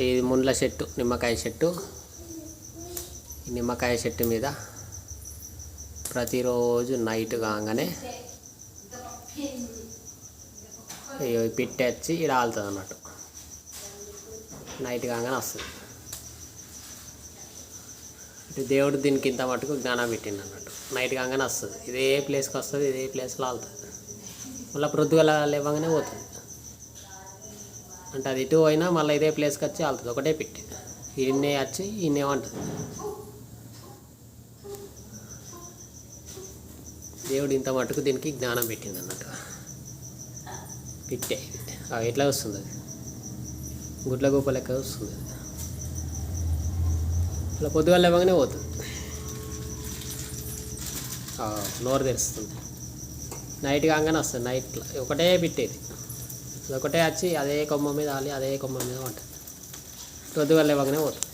ఈ ముండ్ల చెట్టు నిమ్మకాయ చెట్టు. ఈ నిమ్మకాయ చెట్టు మీద ప్రతిరోజు నైట్ కాగానే ఇగో ఈ ఇక్కడ ఆలుతుంది అన్నట్టు. నైట్ కాగానే వస్తుంది. ఇటు దేవుడు దీనికి ఇంత మటుకు జ్ఞానం పెట్టిండు అన్నట్టు. నైట్ కాగానే వస్తుంది. ఇదే ప్లేస్కి వస్తుంది ఇదే ప్లేస్లో ఆలుతుంది. మళ్ళీ ప్రొద్దుగల లేవగానే పోతుంది. అంటే అది ఇటు పోయినా మళ్ళీ ఇదే ప్లేస్కి వచ్చి వెళ్తుంది ఒకటే పెట్టి ఈయన్నే వచ్చి ఈయనే ఉంటుంది దేవుడు ఇంత మటుకు దీనికి జ్ఞానం పెట్టింది అన్నట్టు. పెట్టే. ఎట్లా వస్తుంది అది? గుడ్ల గోప లెక్క వస్తుంది అలా పొద్దుగా లేవగానే పోతుంది. నోరు తెరుస్తుంది. నైట్ కాగానే వస్తుంది. నైట్ ఒకటే పెట్టేది. ఒకటే వచ్చి అదే కొమ్మ మీద ఆలి అదే కొమ్మ మీద ఉంటుంది పొద్దుగా లేవగానే పోతుంది